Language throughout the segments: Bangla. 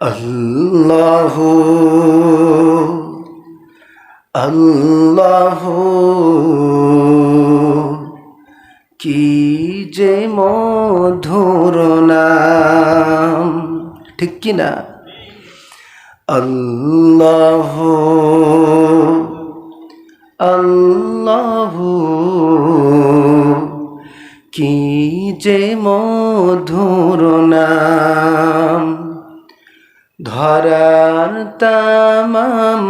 আল্লাহ আল্লাহ, কি যে মধুর নাম, ঠিক কি না? আল্লাহ আল্লাহ, কি যে মধুর নাম ধরার তামাম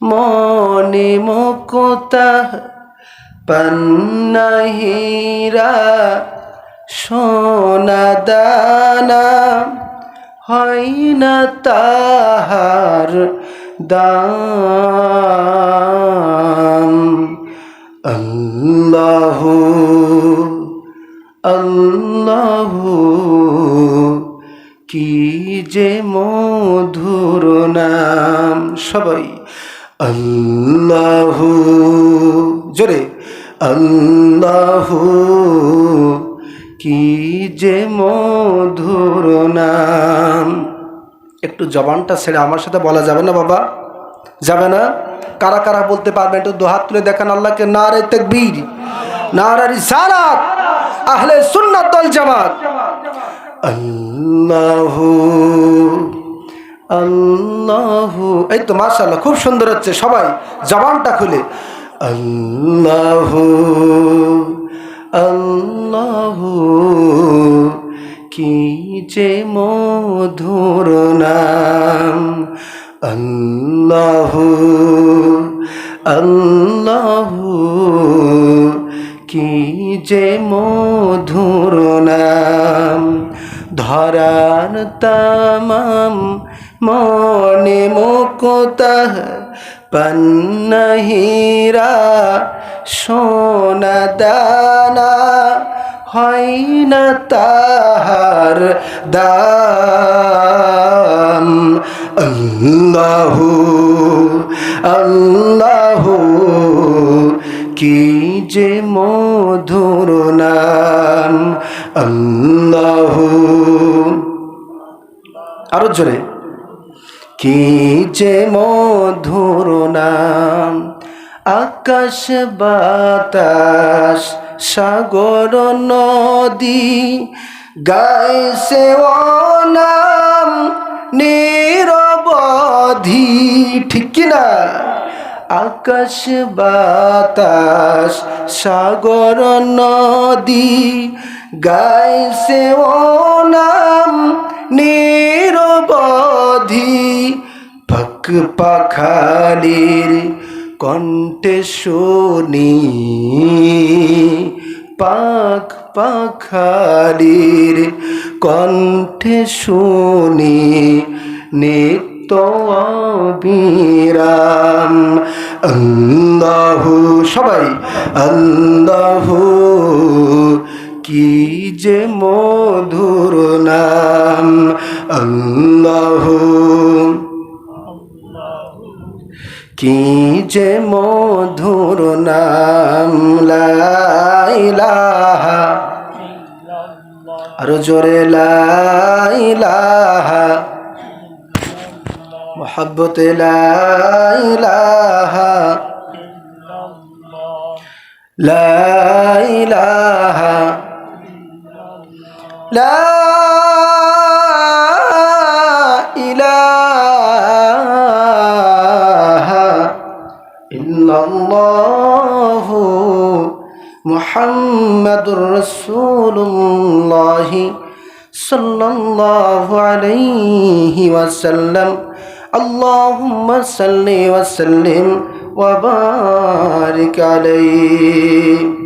মনে মুকুতা পন্নহীরা সোনা দানা হয় না তাহার দাম যে মধুর নাম, সবাই আল্লাহ, জোরে, আল্লাহ, কি যে মধুর নাম। একটু জবানটা ছেড়ে আমার সাথে বলা যাবে না বাবা? যাবে না? কারা কারা বলতে পারবেন একটু দোহাত তুলে দেখান আল্লাহকে। না রে তকবীর না রে রিসালাত, আহলে সুন্নাত জামাত। আল্লাহ আল্লাহ এই তো মাশাআল্লাহ, খুব সুন্দর হচ্ছে, সবাই জবানটা খুলে। আল্লাহ আল্লাহ, কি যে মধুর নাম। আল্লাহ আল্লাহ, কি যে মধুর নাম। ধরার তামাম মনে মুকুতা পন্নহীরা সোনা দানা হয় না তাহার দাম। আল্লাহু আল্লাহু, কি যে মধুর নাম। আল্লাহু। আরও জোরে। কি যে মধুর নাম, আকাশ বাতাস, সাগর নদী, গাইছে ও নাম নিরবধি। ঠিক কিনা আকাশ বাতাস, সাগর নদী গাইছে ও নাম নিরবধি। পাক পাখালির কণ্ঠে শুনি। পাক পাখালির কণ্ঠে শুনি। নিত্য বিরাম আল্লাহু, সবাই, আল্লাহু কি যে মধুর নাম? আল্লাহ। কি যে মধুর নাম? লাইলাহা আরও জোরে লাইলাহা মোহাব্বত লাইলাহা লাইলাহা لا إله إلا الله محمد رسول الله صلى الله عليه وسلم اللهم صل وسلم وبارك عليه